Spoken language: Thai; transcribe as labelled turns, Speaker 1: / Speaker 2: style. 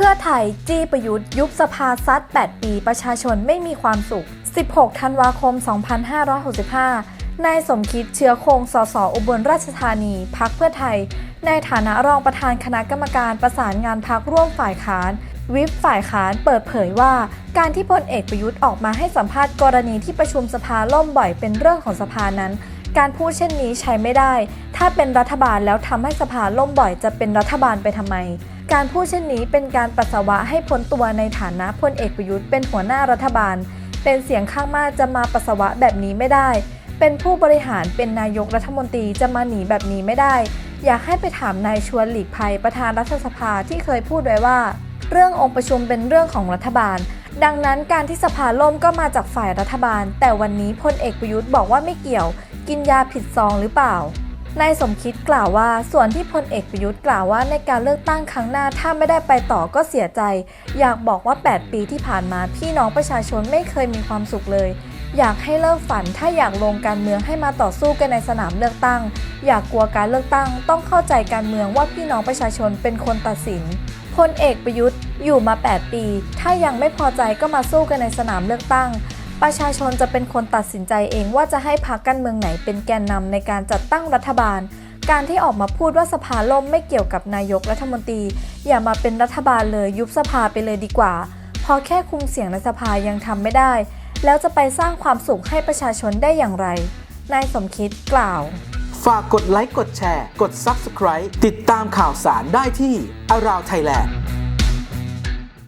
Speaker 1: พื่อไทยจี้ประยุทธ์ยุบสภาซัด 8 ปีประชาชนไม่มีความสุข 16 ธันวาคม 2565 นายสมคิดเชื้อคง สส อุบลราชธานีพักเพื่อไทย ในฐานะรองประธานคณะกรรมการประสานงานพักร่วมฝ่ายค้าน วิปฝ่ายค้านเปิดเผยว่า การที่พลเอกประยุทธ์ออกมาให้สัมภาษณ์กรณีที่ประชุมสภาล่มบ่อยเป็นเรื่องของสภานั้นการพูดเช่นนี้ใช้ไม่ได้ ถ้าเป็นรัฐบาลแล้วทำให้สภาล่มบ่อยจะเป็นรัฐบาลไปทำไม การพูดเช่นนี้เป็นการปัสสาวะให้พ้นตัวในฐานะพลเอกประยุทธ์เป็นหัวหน้ารัฐบาล เป็นเสียงข้างมากจะมาปัสสาวะแบบนี้ไม่ได้ เป็นผู้บริหารเป็นนายกรัฐมนตรีจะมาหนีแบบนี้ไม่ได้ อยากให้ไปถามนายชวนหลีกภัยประธานรัฐสภาที่เคยพูดไว้ว่า เรื่ององค์ประชุมเป็นเรื่องของรัฐบาล ดังนั้นการที่สภาล่มก็มาจากฝ่ายรัฐบาล แต่วันนี้พลเอกประยุทธ์บอกว่าไม่เกี่ยว กินยาผิดซองหรือเปล่า นายสมคิดกล่าวว่า ส่วนที่พลเอกประยุทธ์กล่าวว่าในการเลือกตั้งครั้งหน้าถ้าไม่ได้ไปต่อก็เสียใจ อยากบอกว่า 8 ปีที่ผ่านมาพี่น้องประชาชนไม่เคยมีความสุขเลย อยากให้เลิกฝันถ้าอยากลงการเมืองให้มาต่อสู้กันในสนามเลือกตั้ง อยากกลัวการเลือกตั้ง ต้องเข้าใจการเมืองว่าพี่น้องประชาชนเป็นคนตัดสินพลเอกประยุทธ์อยู่มา 8 ปี ถ้ายังไม่พอใจก็มาสู้กันในสนามเลือกตั้ง ประชาชนจะเป็นคนตัดสินใจเองว่าจะให้พรรคการเมืองไหนเป็นแกนนำในการจัดตั้งรัฐบาล การที่ออกมาพูดว่าสภาล่มไม่เกี่ยวกับนายกรัฐมนตรี อย่ามาเป็นรัฐบาลเลยยุบสภาไปเลยดีกว่าพราะแค่คุมเสียงในสภายังทำไม่ได้ แล้วจะไปสร้างความสุขให้ประชาชนได้อย่างไร นายสมคิดกล่าว
Speaker 2: ฝากกดไลค์กดแชร์ กด Subscribe ติดตามข่าวสารได้ที่ Around Thailand